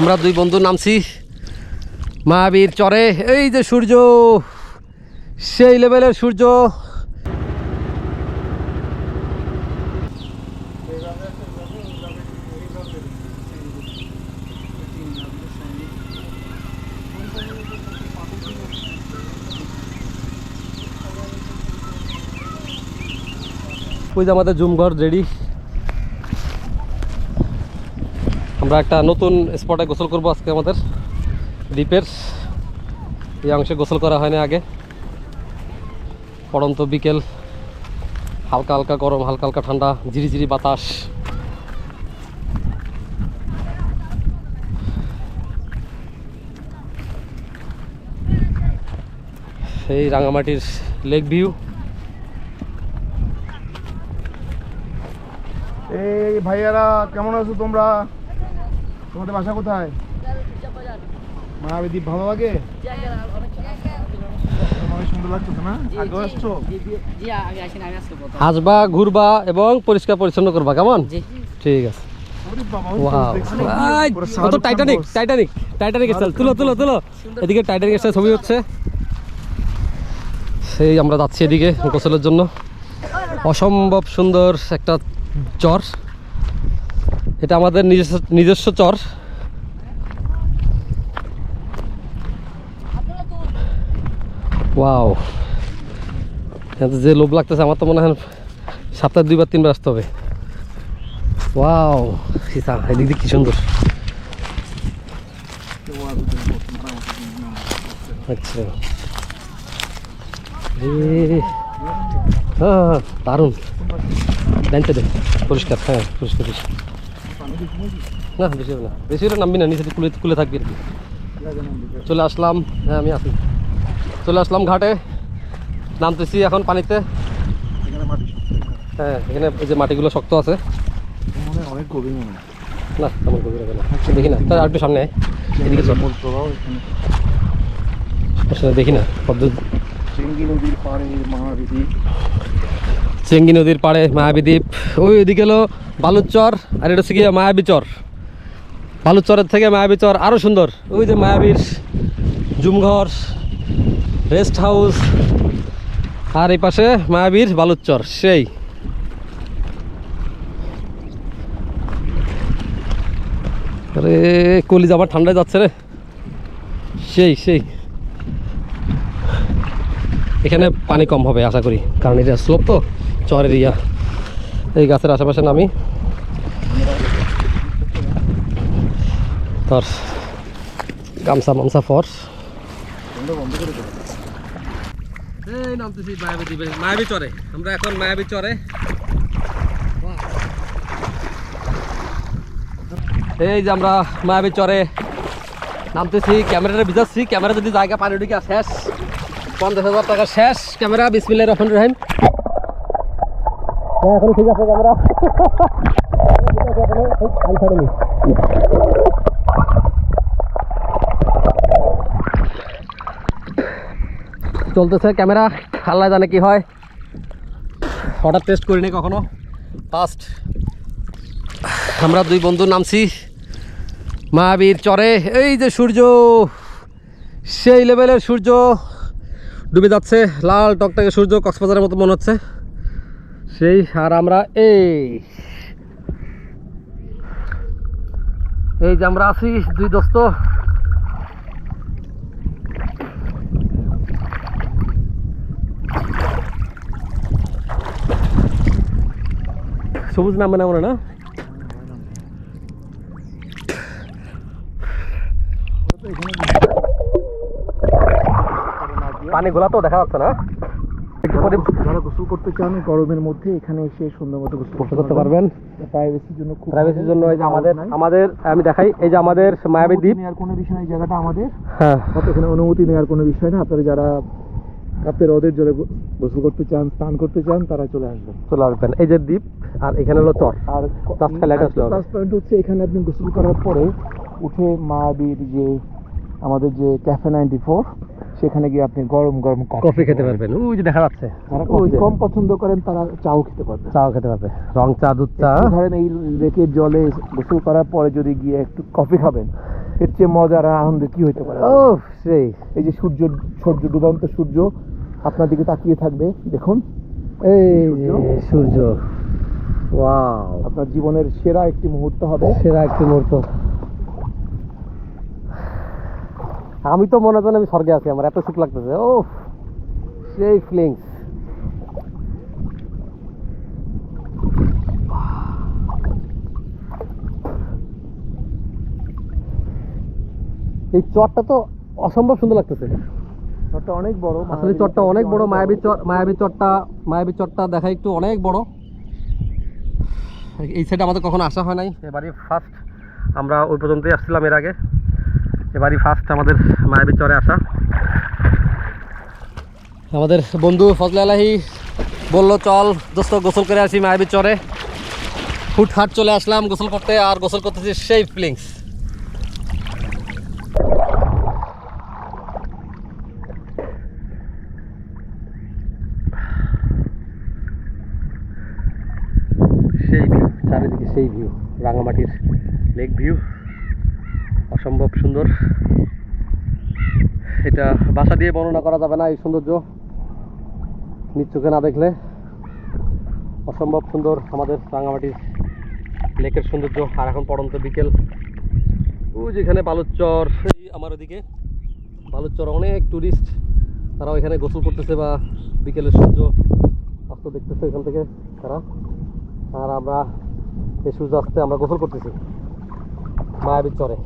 আমরা দুই বন্ধু নামছি মহাবীর চরে। এই যে সূর্য, সেই লেভেলের সূর্য। ওই যে আমাদের জুম ঘর রেডি। আমরা একটা নতুন স্পটে গোসল করব আজকে আমাদের দ্বীপের। এই অংশে গোসল করা হয়নি আগে। পড়ন্ত বিকেল, হালকা হালকা গরম, হালকা হালকা ঠান্ডা ঝিরিঝিরি বাতাস। এই রাঙামাটির লেক ভিউ। এই ভাইয়ারা, কেমন আছো তোমরা? তোমাদের বাসা কোথায়? মায়াবী দ্বীপ ভালো লাগে? অনেক সুন্দর লাগতেছে না? আগে আসছো? জি আগে আসেন আমি আজকে প্রথম হাসবা ঘুরবা এবং পরিষ্কার পরিচ্ছন্ন করবা কেমন? ঠিক আছে। টাইটানিক টাইটানিক টাইটানিক স্টাইল তুলো তুলো তুলো। এদিকে টাইটানিক স্টাইল ছবি হচ্ছে। সেই আমরা যাচ্ছি এদিকে গোসলের জন্য। অসম্ভব সুন্দর একটা চর এটা আমাদের নিজস্ব নিজস্ব চর। ওয়াও। যে লোভ লাগতেছে আমার তো মনে হয় সপ্তাহে দুইবার তিনবার আসতে হবে। ওয়াও সীতা এদিক দিয়ে কি সুন্দর। আচ্ছা। এ, হ্যাঁ দারুণ। পরিষ্কার হ্যাঁ পরিষ্কার পরিষ্কার। না বেশি হবে না। বেশি হলে নামবি না নিচে কুলে কুলে থাকবি আর কি। চলে আসলাম হ্যাঁ আমি আসি চলে আসলাম ঘাটে। নামতেছি এখন পানিতে। হ্যাঁ এখানে যে মাটিগুলো শক্ত আছে। অনেক গভীর মনে না তেমন গভীর হবে না। দেখি না তার একটু সামনে এদিকে আসলে দেখি না পদ্ম চেঙ্গি নদীর পাড়ে মায়াবী দ্বীপ। ওই ওইদিকে হলো বালুচর আর এটা হচ্ছে গিয়ে মায়াবী চর। বালুচরের থেকে মায়াবী চর আরও সুন্দর। ওই যে মায়াবীর জুমঘর রেস্ট হাউস আর এই পাশে মায়াবীর বালুচর, সেই। আরে, কলিজ আমার ঠান্ডায় যাচ্ছে রে। সেই সেই। এখানে পানি কম হবে, আশা করি। কারণ এটা স্লোপ তো। চর এরিয়া এই গাছের আশেপাশে নামি। তোর গামছা মামছা ফর এই নামতেছি মায়াবী দ্বীপে, মায়াবী চরে। আমরা এখন মায়াবী চরে। এই যে আমরা মায়াবী চরে নামতেছি, ক্যামেরাটা ভিজাচ্ছি। ক্যামেরা যদি জায়গা পানি ঢুকে শেষ, পঞ্চাশ হাজার টাকা শেষ। ক্যামেরা বিসমিল্লা রহমান রহিম। হ্যাঁ এখন ঠিক আছে, ক্যামেরা। আমি ছাড়িনি চলতেছে ক্যামেরা, আল্লাহ জানে কি হয়। হঠাৎ টেস্ট করিনি কখনো। ফার্স্ট আমরা দুই বন্ধু নামছি মহাবীর চরে। এই যে সূর্য, সেই লেভেলের সূর্য। ডুবে যাচ্ছে, লাল টকটকে সূর্য, কক্সবাজারের মতো মনে হচ্ছে। সেই আর আমরা এই এই যে আমরা আছি, দুই দোস্ত। সবুজ নামে মনে না? পানি গোলা তো দেখা যাচ্ছে না। যারা গোসল করতে চান গরমের মধ্যে এখানে এসে সুন্দর মতো গোসল করতে পারবেন। প্রাইভেসির জন্য খুব প্রাইভেসির জন্য এই যে আমাদের আমাদের আমি দেখাই এই যে আমাদের মায়াবী দ্বীপ। নেওয়ার কোনো বিষয় জায়গাটা আমাদের। হ্যাঁ। এখানে অনুমতি নেওয়ার কোনো বিষয় না আপনারা যারা আপনার রোদের জলে গোসল করতে চান স্নান করতে চান তারা চলে আসবেন। চলে আসবেন। এই যে দ্বীপ আর এখানে হলো চর আর প্লাস পয়েন্ট হচ্ছে এখানে আপনি গোসল করার পরে উঠে মায়াবীর যে আমাদের যে ক্যাফে নাইনটি ফোর সেখানে গিয়ে আপনি গরম গরম কফি খেতে পারবেন। ওই যে দেখা যাচ্ছে। যারা কফি কম পছন্দ করেন তারা চাও খেতে পারবেন চাও খেতে পারবে। রং চা দুধ চা। ধরেন এই লেকের জলে গোসল করার পরে যদি গিয়ে একটু কফি খাবেন এর চেয়ে মজার আনন্দ কি হইতে পারে? ও সেই। এই যে সূর্য সূর্য ডুবন্ত সূর্য আপনার দিকে তাকিয়ে থাকবে দেখুন। এই সূর্য। ওয়াও। আপনার জীবনের সেরা একটি মুহূর্ত হবে। সেরা একটি মুহূর্ত। আমি তো মনে হয় আমি স্বর্গে আছি আমার এত সুখ লাগতেছে। ও সেই ফিলিংস এই চরটা তো অসম্ভব সুন্দর লাগতেছে। চরটা অনেক বড় আসলে চরটা অনেক বড় মায়াবী চর মায়াবী চরটা মায়াবী চরটা দেখা একটু অনেক বড়। এই সাইডে আমাদের কখনো আসা হয় নাই। এবারে ফার্স্ট আমরা ওই পর্যন্তই আসছিলাম এর আগে। এবারই ফার্স্ট আমাদের মায়াবী চরে আসা। আমাদের বন্ধু ফজলে আলাহি বলল, চল দোস্ত, গোসল করে আসি মায়াবী চরে। হুটহাট চলে আসলাম গোসল করতে আর গোসল করতেছি সেই ফিলিংস সেই ভিউ চারিদিকে সেই ভিউ রাঙামাটির লেক ভিউ অসম্ভব সুন্দর। এটা বাসা দিয়ে বর্ণনা করা যাবে না এই সৌন্দর্য। নিজ চোখে না দেখলে অসম্ভব সুন্দর আমাদের রাঙামাটির লেকের সৌন্দর্য। আর এখন পড়ন্ত বিকেল। ওই যেখানে বালুচর এই আমার ওদিকে। বালুচর অনেক টুরিস্ট তারা এখানে গোসল করতেছে বা বিকেলের সূর্য অস্ত দেখতেছে এখান থেকে তারা। আর আমরা এই সূর্য আসতে আমরা গোসল করতেছি। মায়াবীর চরে।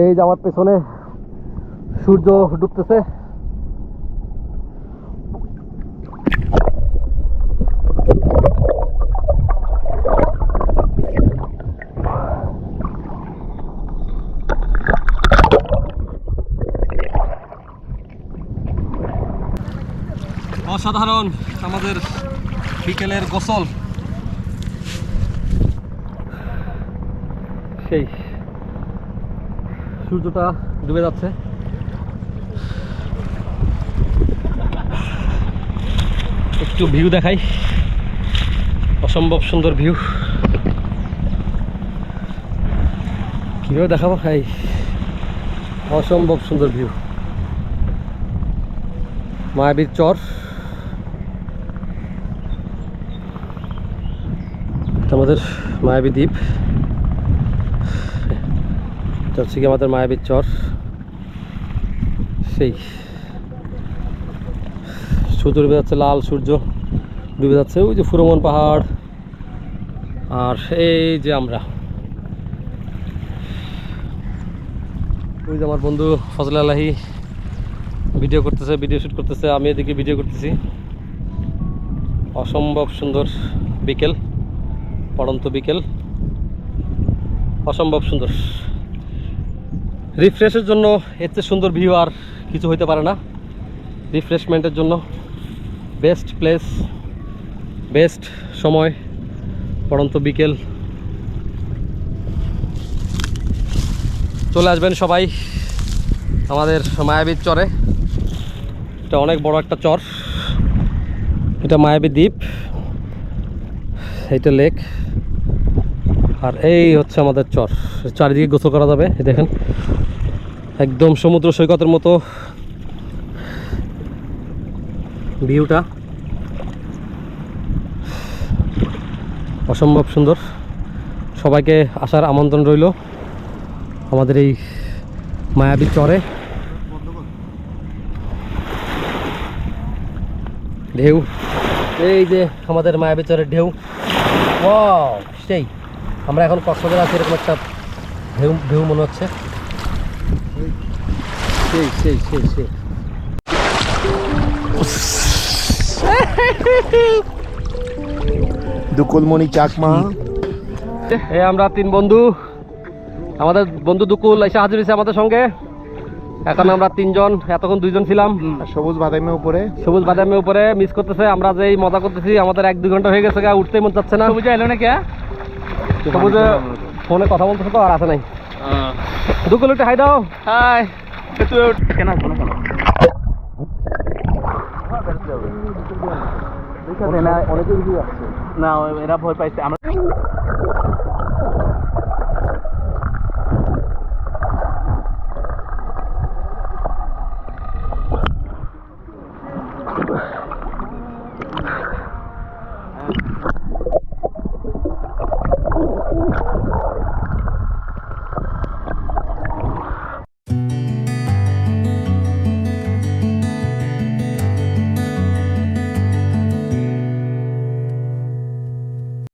এই যে আমার পেছনে সূর্য ডুবতেছে। অসাধারণ আমাদের বিকেলের গোসল। সেই সূর্যটা ডুবে যাচ্ছে। একটু ভিউ দেখাই। অসম্ভব সুন্দর ভিউ। কীভাবে দেখাবো? এই, অসম্ভব সুন্দর ভিউ। মায়াবীর চর। আমাদের মায়াবী দ্বীপ। এটা হচ্ছে কি আমাদের মায়াবীর চর। সেই। সূর্য ডুবে যাচ্ছে, লাল সূর্য ডুবে যাচ্ছে, ওই যে ফুরমন পাহাড়। আর এই যে আমরা। ওই যে আমার বন্ধু ফজল আলাহি ভিডিও করতেছে, ভিডিও শ্যুট করতেছে, আমি এদিকে ভিডিও করতেছি। অসম্ভব সুন্দর বিকেল, পড়ন্ত বিকেল। অসম্ভব সুন্দর। রিফ্রেশের জন্য চেয়ে সুন্দর ভিউ আর কিছু হইতে পারে না। রিফ্রেশমেন্টের জন্য বেস্ট প্লেস বেস্ট সময় পড়ন্ত বিকেল। চলে আসবেন সবাই আমাদের মায়াবীর চরে। এটা অনেক বড় একটা চর। এটা মায়াবী দ্বীপ। এইটা লেক আর এই হচ্ছে আমাদের চর। চারিদিকে গোসল করা যাবে দেখেন। একদম সমুদ্র সৈকতের মতো। ভিউটা। অসম্ভব সুন্দর। সবাইকে আসার আমন্ত্রণ রইল আমাদের এই মায়াবী চরে। ঢেউ। এই যে আমাদের মায়াবী চরের ঢেউ। সেই। আমরা এখন কক্সবাজার আছি, এরকম একটা ঢেউ ঢেউ মনে হচ্ছে। সেই সেই সেই সেই। দুকুলমণি চাকমা। এই আমরা তিন বন্ধু। আমাদের বন্ধু দুকুল এসে হাজির হয়েছে আমাদের সঙ্গে। এখন আমরা তিনজন এতক্ষণ দুইজন ছিলাম। সবুজ বাদামের উপরে। সবুজ বাদামের উপরে মিস করতেছে আমরা যেই মজা করতেছি আমাদের এক দুই ঘণ্টা হয়ে গেছে গা উঠতেই মন চাচ্ছে না। সবুজ এলো না কে সবুজে ফোনে কথা বলতেছে তো আর আসে নাই। দুকুল একটু হাই দাও। হাই। কেন শোনো শোনো না এরা ভয় পাইছে আমরা